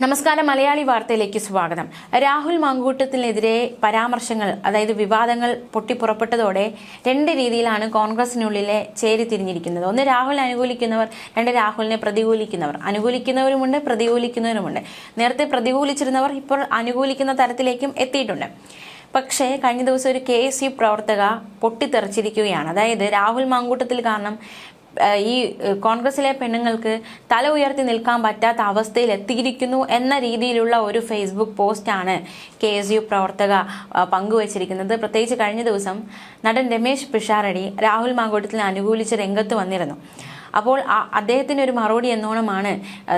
നമസ്കാരം മലയാളി വാർത്തയിലേക്ക് സ്വാഗതം. രാഹുൽ മാങ്കൂട്ടത്തിനെതിരെ പരാമർശങ്ങൾ അതായത് വിവാദങ്ങൾ പൊട്ടിപ്പുറപ്പെട്ടതോടെ രണ്ട് രീതിയിലാണ് കോൺഗ്രസിനുള്ളിലെ ചേരി തിരിഞ്ഞിരിക്കുന്നത്. ഒന്ന് രാഹുൽ അനുകൂലിക്കുന്നവർ രണ്ട് രാഹുലിനെ പ്രതികൂലിക്കുന്നവർ. അനുകൂലിക്കുന്നവരുമുണ്ട് പ്രതികൂലിക്കുന്നവരുമുണ്ട്. നേരത്തെ പ്രതികൂലിച്ചിരുന്നവർ ഇപ്പോൾ അനുകൂലിക്കുന്ന തരത്തിലേക്കും എത്തിയിട്ടുണ്ട്. പക്ഷേ കഴിഞ്ഞ ദിവസം ഒരു കെ എസ് യു പ്രവർത്തക പൊട്ടിത്തെറിച്ചിരിക്കുകയാണ്. അതായത് രാഹുൽ മാങ്കൂട്ടത്തിൽ കാരണം ഈ കോൺഗ്രസിലെ പെണ്ണുങ്ങൾക്ക് തല ഉയർത്തി നിൽക്കാൻ പറ്റാത്ത അവസ്ഥയിൽ എത്തിയിരിക്കുന്നു എന്ന രീതിയിലുള്ള ഒരു ഫേസ്ബുക്ക് പോസ്റ്റാണ് കെ എസ് യു പ്രവർത്തക പങ്കുവച്ചിരിക്കുന്നത്. പ്രത്യേകിച്ച് കഴിഞ്ഞ ദിവസം നടൻ രമേശ് പിഷാരടി രാഹുൽ മാങ്കോട്ടത്തിനെ അനുകൂലിച്ച് രംഗത്ത് വന്നിരുന്നു. അപ്പോൾ അദ്ദേഹത്തിന് ഒരു മറുപടി എന്നോണമാണ്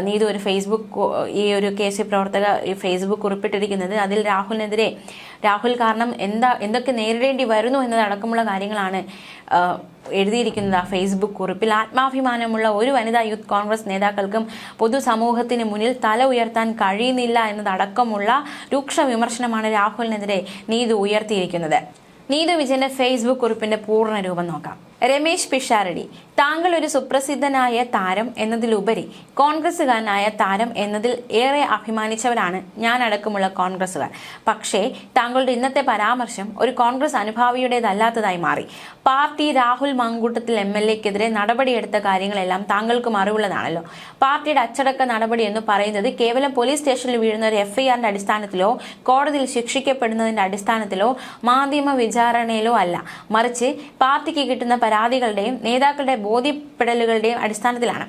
നീതു ഒരു ഫേസ്ബുക്ക് ഈ ഒരു കെ സി പ്രവർത്തക ഫേസ്ബുക്ക് കുറിപ്പിട്ടിരിക്കുന്നത്. അതിൽ രാഹുലിനെതിരെ രാഹുൽ കാരണം എന്താ എന്തൊക്കെ നേരിടേണ്ടി വരുന്നു എന്നതടക്കമുള്ള കാര്യങ്ങളാണ് എഴുതിയിരിക്കുന്നത് ആ ഫേസ്ബുക്ക് കുറിപ്പിൽ. ആത്മാഭിമാനമുള്ള ഒരു വനിതാ യൂത്ത് കോൺഗ്രസ് നേതാക്കൾക്കും പൊതുസമൂഹത്തിന് മുന്നിൽ തല ഉയർത്താൻ കഴിയുന്നില്ല എന്നതടക്കമുള്ള രൂക്ഷ വിമർശനമാണ് രാഹുലിനെതിരെ നീതു ഉയർത്തിയിരിക്കുന്നത്. നീതു വിജയന്റെ ഫേസ്ബുക്ക് കുറിപ്പിന്റെ പൂർണ രൂപം നോക്കാം. രമേശ് പിഷാരടി താങ്കൾ ഒരു സുപ്രസിദ്ധനായ താരം എന്നതിലുപരി കോൺഗ്രസ്സുകാരനായ താരം എന്നതിൽ ഏറെ അഭിമാനിച്ചവരാണ് ഞാൻ അടക്കമുള്ള കോൺഗ്രസ്സുകാർ. പക്ഷേ താങ്കളുടെ ഇന്നത്തെ പരാമർശം ഒരു കോൺഗ്രസ് അനുഭാവിയുടേതല്ലാത്തതായി മാറി. Party Rahul Mamkootathil M L എക്കെതിരെ നടപടിയെടുത്ത കാര്യങ്ങളെല്ലാം താങ്കൾക്കും അറിവുള്ളതാണല്ലോ. പാർട്ടിയുടെ അച്ചടക്ക നടപടി എന്ന് പറയുന്നത് കേവലം പോലീസ് സ്റ്റേഷനിൽ വീഴുന്ന ഒരു എഫ്ഐആറിന്റെ അടിസ്ഥാനത്തിലോ കോടതിയിൽ ശിക്ഷിക്കപ്പെടുന്നതിന്റെ അടിസ്ഥാനത്തിലോ മാധ്യമ വിചാരണയിലോ അല്ല. മറിച്ച് പാർട്ടിക്ക് കിട്ടുന്ന പരാതികളുടെയും നേതാക്കളുടെ ബോധ്യപ്പെടലുകളുടെയും അടിസ്ഥാനത്തിലാണ്.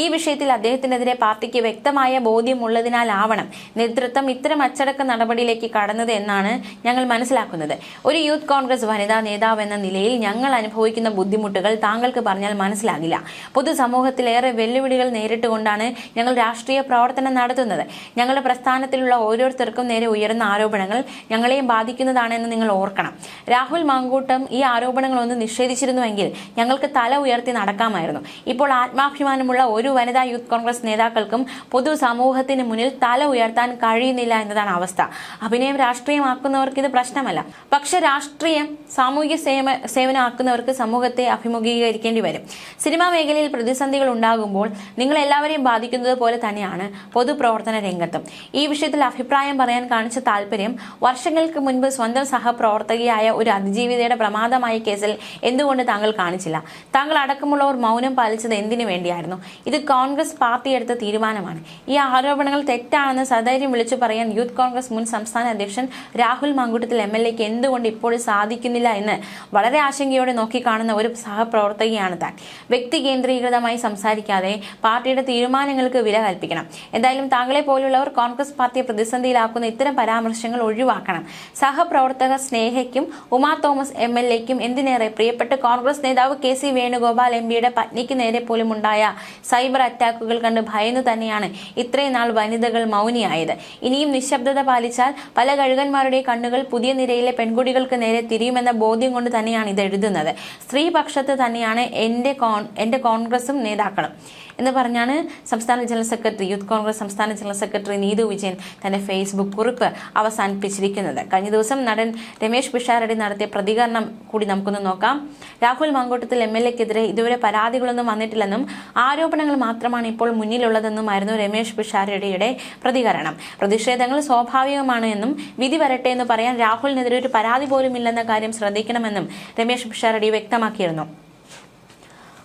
ഈ വിഷയത്തിൽ അദ്ദേഹത്തിനെതിരെ പാർട്ടിക്ക് വ്യക്തമായ ബോധ്യമുള്ളതിനാലാവണം നേതൃത്വം ഇത്തരം അച്ചടക്ക നടപടിയിലേക്ക് കടന്നത് എന്നാണ് ഞങ്ങൾ മനസ്സിലാക്കുന്നത്. ഒരു യൂത്ത് കോൺഗ്രസ് വനിതാ നേതാവ് എന്ന നിലയിൽ ഞങ്ങൾ അനുഭവിക്കുന്ന ബുദ്ധിമുട്ടുകൾ താങ്കൾക്ക് പറഞ്ഞാൽ മനസ്സിലാകില്ല. പൊതുസമൂഹത്തിലേറെ വെല്ലുവിളികൾ നേരിട്ടുകൊണ്ടാണ് ഞങ്ങൾ രാഷ്ട്രീയ പ്രവർത്തനം നടത്തുന്നത്. ഞങ്ങളുടെ പ്രസ്ഥാനത്തിലുള്ള ഓരോരുത്തർക്കും നേരെ ഉയരുന്ന ആരോപണങ്ങൾ ഞങ്ങളെയും ബാധിക്കുന്നതാണെന്ന് നിങ്ങൾ ഓർക്കണം. രാഹുൽ മാങ്കൂട്ടം ഈ ആരോപണങ്ങളൊന്ന് നിഷേധിച്ചിരുന്നുവെങ്കിൽ ഞങ്ങൾക്ക് തല ഉയർത്തി നടക്കാമായിരുന്നു. ഇപ്പോൾ ആത്മാഭിമാനമുള്ള ഒരു വനിതാ യൂത്ത് കോൺഗ്രസ് നേതാക്കൾക്കും പൊതു സമൂഹത്തിന് മുന്നിൽ തല ഉയർത്താൻ കഴിയുന്നില്ല എന്നതാണ് അവസ്ഥ. അഭിനയം രാഷ്ട്രീയമാക്കുന്നവർക്ക് ഇത് പ്രശ്നമല്ല. പക്ഷെ രാഷ്ട്രീയം സാമൂഹ്യ സേവ സേവനമാക്കുന്നവർക്ക് സമൂഹത്തെ അഭിമുഖീകരിക്കേണ്ടി വരും. സിനിമാ മേഖലയിൽ പ്രതിസന്ധികൾ ഉണ്ടാകുമ്പോൾ നിങ്ങൾ എല്ലാവരെയും ബാധിക്കുന്നത് പോലെ തന്നെയാണ് പൊതുപ്രവർത്തന രംഗത്തും. ഈ വിഷയത്തിൽ അഭിപ്രായം പറയാൻ കാണിച്ച താല്പര്യം വർഷങ്ങൾക്ക് മുൻപ് സ്വന്തം സഹപ്രവർത്തകയായ ഒരു അതിജീവിതയുടെ പ്രമാദമായ കേസിൽ എന്തുകൊണ്ട് താങ്കൾ കാണിച്ചില്ല? താങ്കൾ അടക്കമുള്ളവർ മൗനം പാലിച്ചത് എന്തിനു വേണ്ടിയായിരുന്നു? ഇത് കോൺഗ്രസ് പാർട്ടി എടുത്ത തീരുമാനമാണ്. ഈ ആരോപണങ്ങൾ തെറ്റാണെന്ന് സധൈര്യം വിളിച്ചു പറയാൻ യൂത്ത് കോൺഗ്രസ് മുൻ സംസ്ഥാന അധ്യക്ഷൻ രാഹുൽ മാങ്കൂട്ടത്തിൽ എം എൽ എക്ക് എന്തുകൊണ്ട് ഇപ്പോഴും സാധിക്കുന്നില്ല എന്ന് വളരെ ആശങ്കയോടെ നോക്കിക്കാണുന്ന ഒരു സഹപ്രവർത്തകയാണ് താൻ. വ്യക്തി കേന്ദ്രീകൃതമായി സംസാരിക്കാതെ പാർട്ടിയുടെ തീരുമാനങ്ങൾക്ക് വില കൽപ്പിക്കണം. എന്തായാലും താങ്കളെ പോലുള്ളവർ കോൺഗ്രസ് പാർട്ടിയെ പ്രതിസന്ധിയിലാക്കുന്ന ഇത്തരം പരാമർശങ്ങൾ ഒഴിവാക്കണം. സഹപ്രവർത്തക സ്നേഹയ്ക്കും ഉമാ തോമസ് എം എൽ എക്കും എന്തിനേറെ പ്രിയപ്പെട്ട കോൺഗ്രസ് നേതാവ് കെ സി വേണുഗോപാൽ എം പിയുടെ പത്നിക്ക് നേരെ പോലും ഉണ്ടായ സൈബർ അറ്റാക്കുകൾ കണ്ട് ഭയന്ന് തന്നെയാണ് ഇത്രയും നാൾ വനിതകൾ മൗനിയായത്. ഇനിയും നിശബ്ദത പാലിച്ചാൽ പല കഴുകന്മാരുടെ കണ്ണുകൾ പുതിയ നിരയിലെ പെൺകുട്ടികൾക്ക് നേരെ തിരിയുമെന്ന ബോധ്യം കൊണ്ട് തന്നെയാണ് ഇത് എഴുതുന്നത്. സ്ത്രീപക്ഷത്ത് തന്നെയാണ് എന്റെ കോൺ എന്റെ കോൺഗ്രസും നേതാക്കളും. എന്ന് പറഞ്ഞാണ് സംസ്ഥാന ജനറൽ സെക്രട്ടറി യൂത്ത് കോൺഗ്രസ് സംസ്ഥാന ജനറൽ സെക്രട്ടറി നീതു വിജയൻ തന്റെ ഫേസ്ബുക്ക് കുറിപ്പ് അവസാനിപ്പിച്ചിരിക്കുന്നത്. കഴിഞ്ഞ ദിവസം നടൻ രമേശ് പിഷാരടി നടത്തിയ പ്രതികരണം കൂടി നമുക്കൊന്ന് നോക്കാം. രാഹുൽ മാങ്കോട്ടത്തിൽ എം എൽ എക്കെതിരെ ഇതുവരെ പരാതികളൊന്നും വന്നിട്ടില്ലെന്നും ആരോപണങ്ങൾ മാത്രമാണ് ഇപ്പോൾ മുന്നിലുള്ളതെന്നുമായിരുന്നു രമേശ് പിഷാരടിയുടെ പ്രതികരണം. പ്രതിഷേധങ്ങൾ സ്വാഭാവികമാണ് എന്നും വിധി വരട്ടെ എന്ന് പറയാൻ രാഹുലിനെതിരെ ഒരു പരാതി പോലും ഇല്ലെന്ന കാര്യം ശ്രദ്ധിക്കണമെന്നും രമേശ് പിഷാരടി വ്യക്തമാക്കിയിരുന്നു.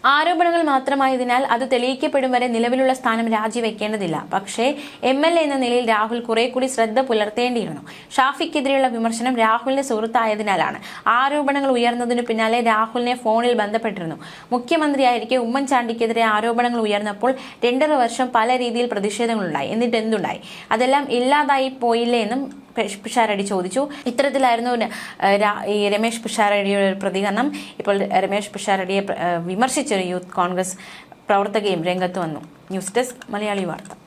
ആരോപണങ്ങൾ മാത്രമായതിനാൽ അത് തെളിയിക്കപ്പെടും വരെ നിലവിലുള്ള സ്ഥാനം രാജിവെക്കേണ്ടതില്ല. പക്ഷേ എം എൽ എ എന്ന നിലയിൽ രാഹുൽ കുറെ കൂടി ശ്രദ്ധ പുലർത്തേണ്ടിയിരുന്നു. ഷാഫിക്കെതിരെയുള്ള വിമർശനം രാഹുലിന്റെ സുഹൃത്തായതിനാലാണ്. ആരോപണങ്ങൾ ഉയർന്നതിനു പിന്നാലെ രാഹുലിനെ ഫോണിൽ ബന്ധപ്പെട്ടിരുന്നു. മുഖ്യമന്ത്രിയായിരിക്കെ ഉമ്മൻചാണ്ടിക്കെതിരെ ആരോപണങ്ങൾ ഉയർന്നപ്പോൾ രണ്ടര വർഷം പല രീതിയിൽ പ്രതിഷേധങ്ങളുണ്ടായി. എന്നിട്ട് എന്തുണ്ടായി? അതെല്ലാം ഇല്ലാതായി പോയില്ലേ എന്നും പിഷാരടി ചോദിച്ചു. ഇത്തരത്തിലായിരുന്നു ഈ രമേശ് പിഷാരടിയുടെ പ്രതികരണം. ഇപ്പോൾ രമേശ് പിഷാരടിയെ വിമർശിച്ചൊരു യൂത്ത് കോൺഗ്രസ് പ്രവർത്തകയും രംഗത്ത് വന്നു. ന്യൂസ് ഡെസ്ക് മലയാളി വാർത്ത.